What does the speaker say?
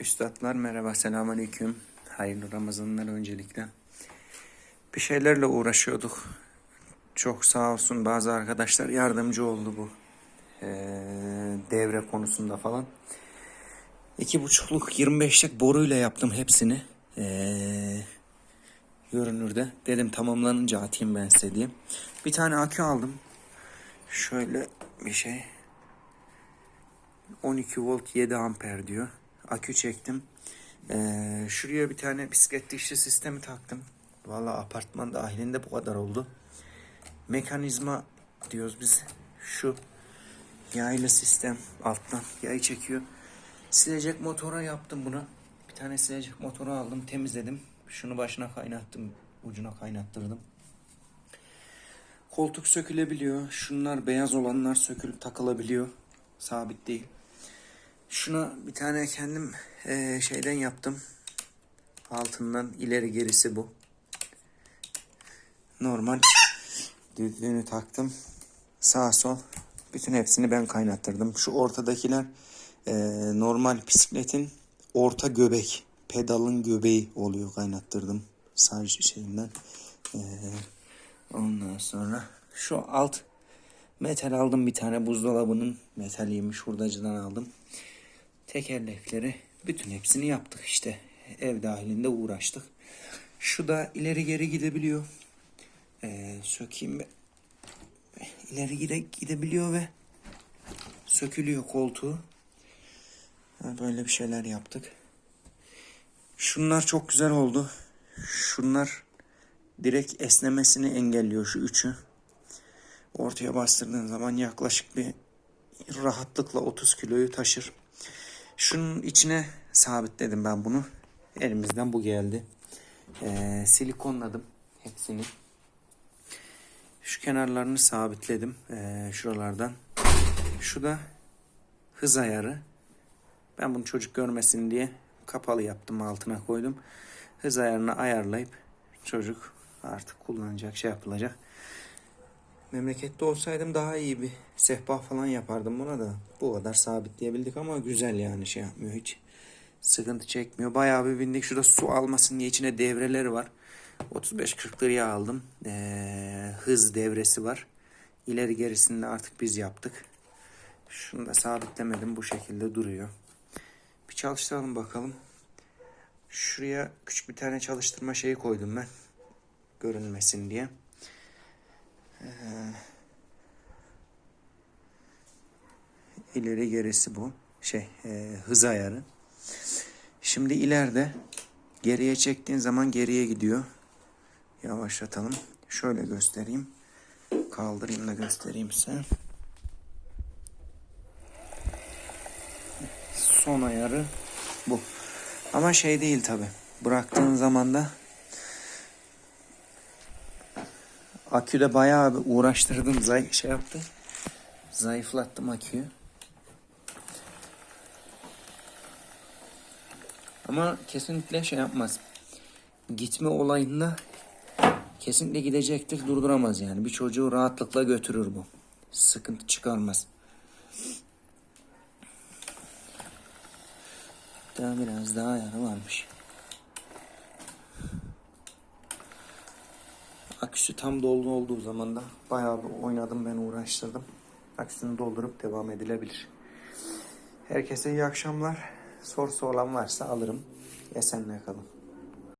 Üstadlar merhaba, selamünaleyküm. Hayırlı Ramazanlar öncelikle. Bir şeylerle uğraşıyorduk. Çok sağ olsun bazı arkadaşlar yardımcı oldu bu eee, devre konusunda falan. İki buçukluk 25'lik boruyla yaptım hepsini. Eee görünürde. Dedim tamamlanınca atayım ben size diye. Bir tane akü aldım. Şöyle bir şey. 12 volt 7 amper diyor. Akü çektim. Ee, şuraya bir tane bisiklet dişli sistemi taktım. Valla apartman dahilinde bu kadar oldu. Mekanizma diyoruz biz. Şu yaylı sistem alttan yayı çekiyor. Silecek motora yaptım bunu. Bir tane silecek motoru aldım temizledim. Şunu başına kaynattım. Ucuna kaynattırdım. Koltuk sökülebiliyor. Şunlar beyaz olanlar sökülüp takılabiliyor. Sabit değil. Şuna bir tane kendim eee, şeyden yaptım. Altından ileri gerisi bu. Normal düdüğünü taktım. Sağ sol. Bütün hepsini ben kaynattırdım. Şu ortadakiler eee, normal bisikletin orta göbek. Pedalın göbeği oluyor kaynattırdım. Sadece şeyinden. Eee, ondan sonra şu alt metal aldım bir tane buzdolabının metaliymiş hurdacıdan aldım. Tekerlekleri bütün hepsini yaptık işte. Ev dahilinde uğraştık. Şu da ileri geri gidebiliyor. Ee, sökeyim ve ileri gide, gidebiliyor ve sökülüyor koltuğu. Böyle bir şeyler yaptık. Şunlar çok güzel oldu. Şunlar direkt esnemesini engelliyor şu üçü. Ortaya bastırdığın zaman yaklaşık bir rahatlıkla 30 kiloyu taşır. Şunun içine sabitledim ben bunu. Elimizden bu geldi. Ee, silikonladım hepsini. Şu kenarlarını sabitledim ee, şuralardan. Şu da hız ayarı. Ben bunu çocuk görmesin diye kapalı yaptım altına koydum. Hız ayarını ayarlayıp çocuk artık kullanacak şey yapılacak. Memlekette olsaydım daha iyi bir sehpa falan yapardım buna da. Bu kadar sabitleyebildik ama güzel yani şey yapmıyor hiç. Sıkıntı çekmiyor. Bayağı bir bindik. Şurada su almasın diye içine devreleri var. 35-40 liraya aldım. Ee, hız devresi var. İleri gerisini de artık biz yaptık. Şunu da sabitlemedim. Bu şekilde duruyor. Bir çalıştıralım bakalım. Şuraya küçük bir tane çalıştırma şeyi koydum ben. Görünmesin diye. İleri gerisi bu. Şey e, hız ayarı. Şimdi ileride geriye çektiğin zaman geriye gidiyor. Yavaşlatalım. Şöyle göstereyim. Kaldırayım da göstereyim size. Son ayarı bu. Ama şey değil tabi. Bıraktığın zaman da aküde bayağı bir uğraştırdım. Zay şey yaptı. Zayıflattım aküyü. Ama kesinlikle şey yapmaz. Gitme olayında kesinlikle gidecektir durduramaz yani. Bir çocuğu rahatlıkla götürür bu. Sıkıntı çıkarmaz. Daha biraz daha ayarı varmış. Aküsü tam dolu olduğu zaman da bayağı bir oynadım ben uğraştırdım. Aküsünü doldurup devam edilebilir. Herkese iyi akşamlar. Sorusu olan varsa alırım. Esenle kalın.